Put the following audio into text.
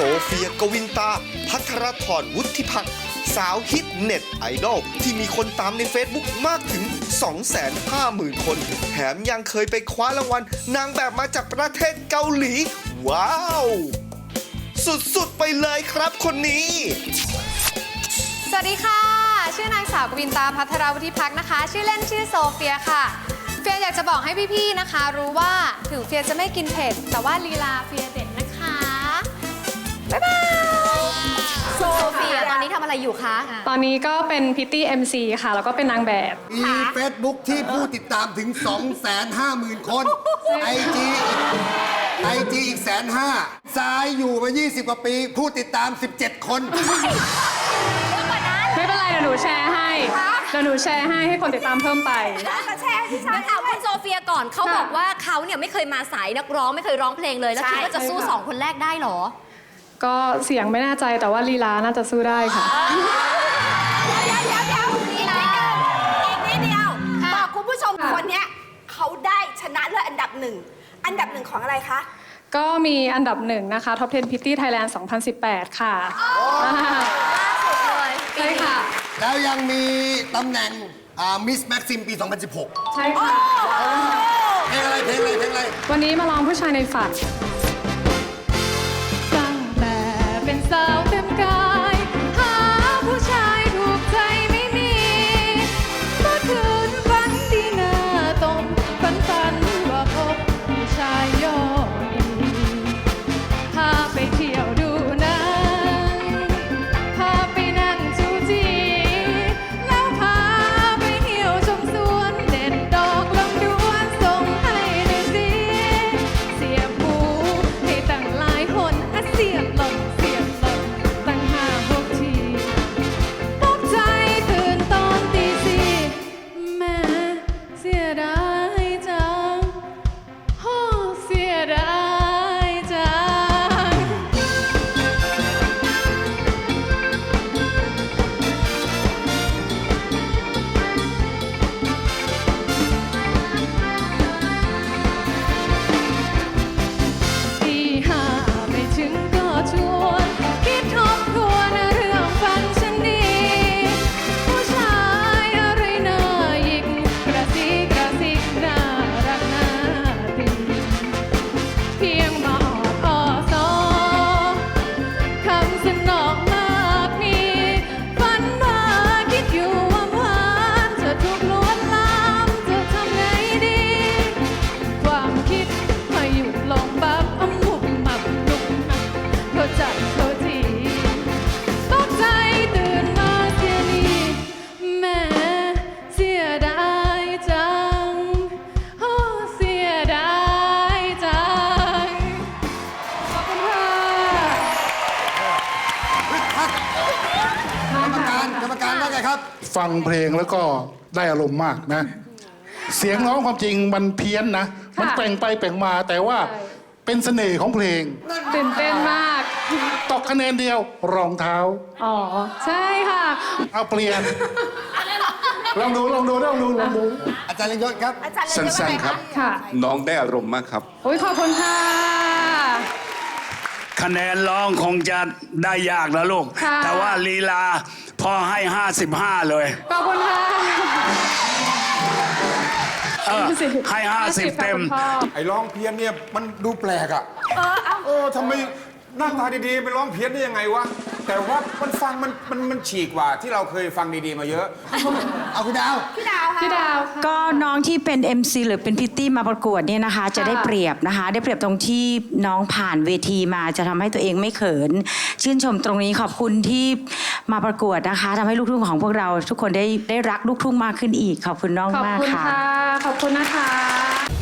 โซเฟียกวินตา พัทรธรวุฒิพักดิ์สาวฮิตเน็ตไอดอลที่มีคนตามใน Facebook มากถึง 250,000 คน แถมยังเคยไปคว้ารางวัลนางแบบมาจากประเทศเกาหลี ว้าว สุด ๆ ไปเลยครับคนนี้ สวัสดีค่ะ ชื่อนางสาวกวินตาพัทรวุฒิพักษ์นะคะ ชื่อเล่นชื่อโซเฟียค่ะ เฟียอยากจะบอกให้พี่ ๆ นะคะ รู้ว่าถึงเฟียจะไม่กินเผ็ด แต่ว่าลีลาเฟียเด็ดนะคะ บ๊ายบายโซเฟียตอนนี้ทำอะไรอยู่คะ ตอนนี้ก็เป็นพิตตี้ MC ค่ะ แล้วก็เป็นนางแบบ มี Facebook ที่ผู้ติดตามถึง 250,000 คนไอจีไอจีอีกแสนห้าซ้ายอยู่มา 20 กว่าปี ผู้ติดตาม 17 คน ไม่เป็นไรเดี๋ยวหนูแชร์ให้ เดี๋ยวหนูแชร์ให้ให้คนติดตามเพิ่มไปเดี๋ยวถามคุณโซเฟียก่อนเขาค่ะบอกว่าเขาเนี่ยไม่เคยมาสายนักร้องไม่เคยร้องเพลงเลย แล้วคิดว่าจะสู้ใช่ค่ะสองคนแรกได้เหรอ ก็เสียงไม่แน่ใจแต่ว่าลีลาน่าจะสู้ได้ค่ะ เดี๋ยวเดี๋ยวเดี๋ยวอีกนิดเดียวอีกนิดเดียวบอกคุณผู้ชมคนเนี้ยเขาได้ชนะเลิศอันดับหนึ่ง อันดับหนึ่งของอะไรคะ ก็มีอันดับหนึ่งนะคะ Top 10 Pitty Thailand 2018 ค่ะาใช่ค่ะ แล้วยังมีตำแหน่งมิสแม็กซิมปี 2016 ใช่ค่ะ เพลงอะไรเพลงอะไรเพลงอะไร วันนี้มาลองผู้ชายในฝัน เป็ การกรรมการว่าไงครับ ฟังเพลงแล้วก็ได้อารมณ์มากนะ เสียงร้องความจริงมันเพี้ยนนะ มันแปลงไปแปลงมาแต่ว่าใช่เป็นเสน่ห์ของเพลง ตื่นเต้นมาก ตกคะแนนเดียวรองเท้า อ๋อ ใช่ค่ะ เอาเปลี่ยน ลองดูลองดูลองดูลองดู อาจารย์ยศครับ อาจารย์เลยสั้นๆครับ ค่ะ น้องได้อารมณ์มากครับ โอ้ยขอบคุณค่ะ คะแนนร้องคงจะได้ยากนะลูก ค่ะ แต่ว่าลีลา พอให้ 55 เลย ขอบคุณค่ะเออให้ 50 เต็มค่ะคุณพ่อไอ้ร้องเพี้ยนเนี่ยมันดูแปลกอะเออทำไมหน้าตาดีๆไปร้องเพี้ยนได้ยังไงวะ แต่ว่ามันฟังมันมันมันฉีกกว่าที่เราเคยฟังดีๆมาเยอะ เอาคุณดาว พี่ดาวค่ะ พี่ดาวค่ะ ก็น้องที่เป็น MC หรือเป็นพิตตี้มาประกวดเนี่ยนะคะ จะได้เปรียบนะคะ ได้เปรียบตรงที่น้องผ่านเวทีมาจะทำให้ตัวเองไม่เขิน ชื่นชมตรงนี้ขอบคุณที่ มาประกวดนะคะทำให้ลูกทุ่งของพวกเราทุกคนได้ได้รักลูกทุ่งมากขึ้นอีกขอบคุณน้องขอบมากคุณค่ะ ค่ะ ขอบคุณนะคะ